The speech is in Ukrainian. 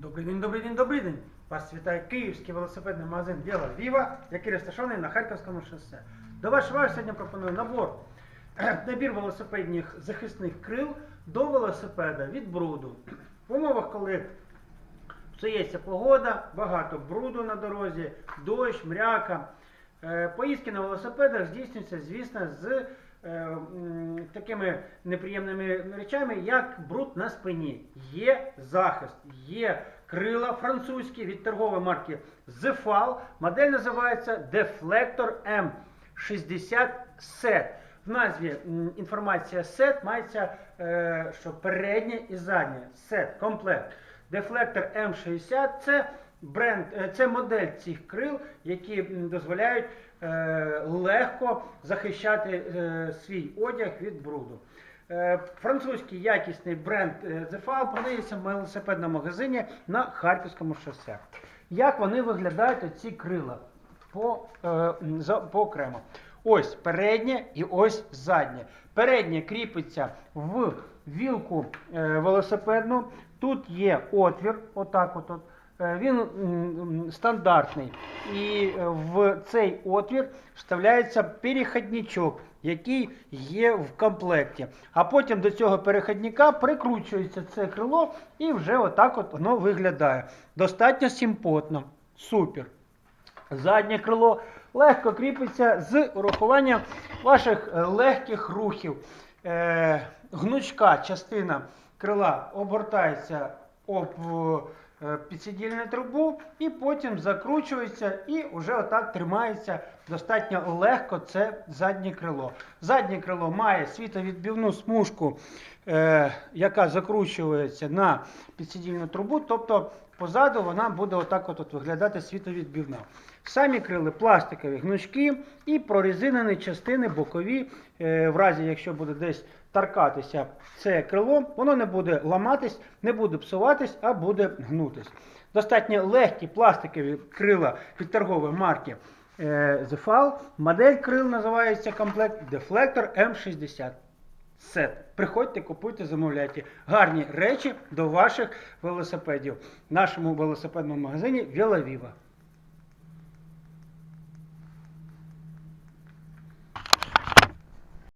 Добрий день, добрий день, добрий день. Вас вітає київський велосипедний магазин Віла Віва, який розташований на Харківському шосе. До вашої уваги сьогодні пропоную набор набір велосипедних захисних крил до велосипеда від бруду. В умовах, коли псується погода, багато бруду на дорозі, дощ, мряка. Е, Поїздки на велосипедах здійснюються, звісно, з е, такими неприємними речами, як бруд на спині. Є захист, є крила французькі від торгової марки Zefal. Модель називається Deflector M60 Set. В назві інформація set мається, е, що переднє і заднє set, комплект. Дефлектор М60 це бренд, е, це модель цих крил, які дозволяють е, легко захищати е, свій одяг від бруду. Французький якісний бренд Zefal продається в велосипедному магазині на Харківському шосе. Як вони виглядають оці крила по, по окремо? Ось переднє і ось заднє. Переднє кріпиться в вілку велосипедну. Тут є отвір, отак от. от. Е, Він стандартний. І е, в цей отвір вставляється перехідничок, який є в комплекті. А потім до цього перехідника прикручується це крило і вже отак от воно виглядає. Достатньо симпотно. Супер. Заднє крило легко кріпиться з урахуванням ваших е, легких рухів. Гнучка частина крила обертається об е, підсидільну трубу і потім закручується і вже отак тримається достатньо легко це заднє крило. Заднє крило має світовідбивну смужку, е, яка закручується на підсидільну трубу, тобто позаду вона буде отак от, виглядати світовідбивна. Самі крили пластикові гнучки і прорезинені частини бокові, е, в разі якщо буде десь таркатися це крило, воно не буде ламатись, не буде псуватись, а буде гнутись. Достатньо легкі пластикові крила від торгової марки е, Zefal. Модель крил називається комплект Deflector M60. Сет. Приходьте, купуйте, замовляйте. Гарні речі до ваших велосипедів в нашому велосипедному магазині Віла Віва.